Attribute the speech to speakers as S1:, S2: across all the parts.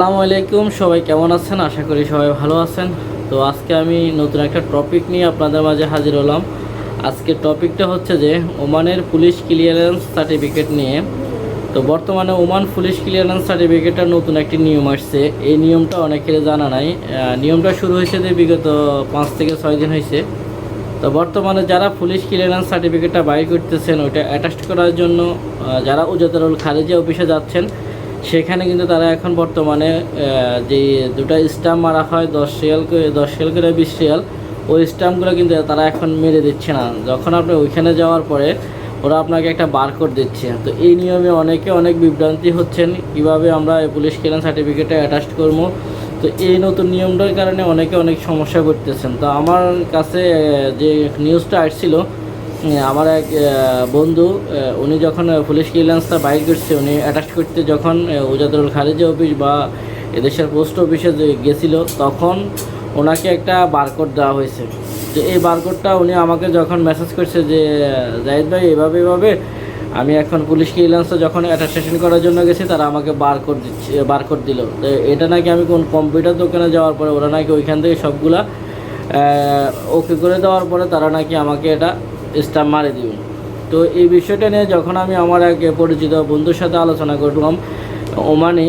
S1: আসসালামু আলাইকুম, সবাই কেমন আছেন? আশা করি সবাই ভালো আছেন। তো আজকে আমি নতুন একটা টপিক নিয়ে আপনাদের মাঝে হাজির হলাম। আজকের টপিকটা হচ্ছে যে, ওমানের পুলিশ ক্লিয়ারেন্স সার্টিফিকেট নিয়ে। তো বর্তমানে ওমান পুলিশ ক্লিয়ারেন্স সার্টিফিকেটের নতুন একটি নিয়ম আসছে। এই নিয়মটা অনেকের জানা নাই। নিয়মটা শুরু হয়েছে যে বিগত পাঁচ থেকে ছয় দিন হয়েছে। তো বর্তমানে যারা পুলিশ ক্লিয়ারেন্স সার্টিফিকেটটা বাইর করতেছেন, ওইটা অ্যাটাস্ট করার জন্য যারা উজাতারুল খারিজি অফিসে যাচ্ছেন সেখানে কিন্তু তারা এখন বর্তমানে যে দুটো স্টাম্প মারা হয়, দশ রিয়াল করে, দশ রিয়াল করে বিশ রিয়াল ওই স্টাম্পগুলো কিন্তু তারা এখন মেরে দিচ্ছে না। যখন আপনি ওইখানে যাওয়ার পরে ওরা আপনাকে একটা বার বারকোড দিচ্ছে। তো এই নিয়মে অনেকে অনেক বিভ্রান্তি হচ্ছেন, কীভাবে আমরা পুলিশ ক্লিয়ারেন্স সার্টিফিকেটে অ্যাটাস্ট করব। তো এই নতুন নিয়মটার কারণে অনেকে অনেক সমস্যা করতেছেন। তো আমার কাছে যে নিউজটা আসছিল আমার এক বন্ধু উনি যখন পুলিশ ক্লিয়ারেন্সটা বাইর করছে, উনি অ্যাটাচ করতে যখন উজাদুল খারিজি অফিস বা এদেশের পোস্ট অফিসে গেছিল, তখন ওনাকে একটা বারকোড দেওয়া হয়েছে। তো এই বারকোডটা উনি আমাকে যখন মেসেজ করছে যে, জাহিদ ভাই, এভাবে এভাবে, আমি এখন পুলিশ ক্লিয়ারেন্সে যখন অ্যাটাস্টেশন করার জন্য গেছি, তারা আমাকে বারকোড দিচ্ছে বারকোড দিল। তো এটা নাকি আমি কোন কম্পিউটার দোকানে যাওয়ার পরে, ওরা নাকি ওইখান থেকে সবগুলা ওকে করে দেওয়ার পরে, তারা নাকি আমাকে এটা স্টাম্প মারে দিবে তো এই বিষয়টা নিয়ে যখন আমি আমার এক পরিচিত বন্ধুর সাথে আলোচনা করলাম, ওমানে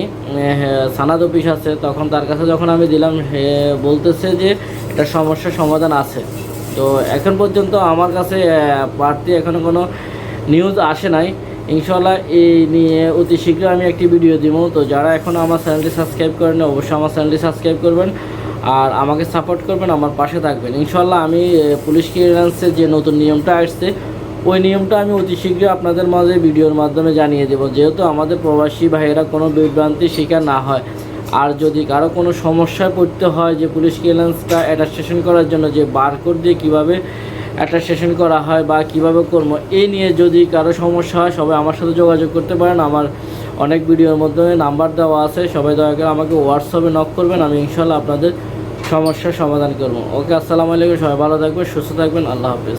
S1: সানাদ অফিস আছে, তখন তার কাছে যখন আমি দিলাম বলতেছে যে এটা সমস্যার সমাধান আছে। তো এখন পর্যন্ত আমার কাছে বাড়তি এখনও কোনো নিউজ আসে নাই। ইনশাল্লাহ এই নিয়ে অতি শীঘ্র আমি একটি ভিডিও দিব। তো যারা এখন আমার চ্যানেলটি সাবস্ক্রাইব করেন অবশ্যই আমার চ্যানেলটি সাবস্ক্রাইব করবেন। আর আমাকে সাপোর্ট করবেন, আমার পাশে থাকবেন। ইনশাল্লাহ আমি পুলিশ ক্লিয়ারেন্সের যে নতুন নিয়মটা আসছে, ওই নিয়মটা আমি অতি শীঘ্রই আপনাদের মাঝে ভিডিওর মাধ্যমে জানিয়ে দেবো। যেহেতু আমাদের প্রবাসী ভাইয়েরা কোনো বিভ্রান্তির শিকার না হয়, আর যদি কারও কোনো সমস্যায় পড়তে হয় যে পুলিশ ক্লিয়ারেন্সটা অ্যাটাস্টেশন করার জন্য, যে বারকোড দিয়ে কীভাবে অ্যাটাস্টেশন করা হয় বা কীভাবে করব এই নিয়ে যদি কারও সমস্যা হয়, সবাই আমার সাথে যোগাযোগ করতে পারেন। আমার অনেক ভিডিওর মাধ্যমে নাম্বার দেওয়া আছে, সবাই দয়া করে আমাকে হোয়াটসঅ্যাপে নক করবেন, আমি ইনশাল্লাহ আপনাদের সমস্যার সমাধান করব। ওকে, আসসালামু আলাইকুম, সবাই ভালো থাকবেন, সুস্থ থাকবেন, আল্লাহ হাফিজ।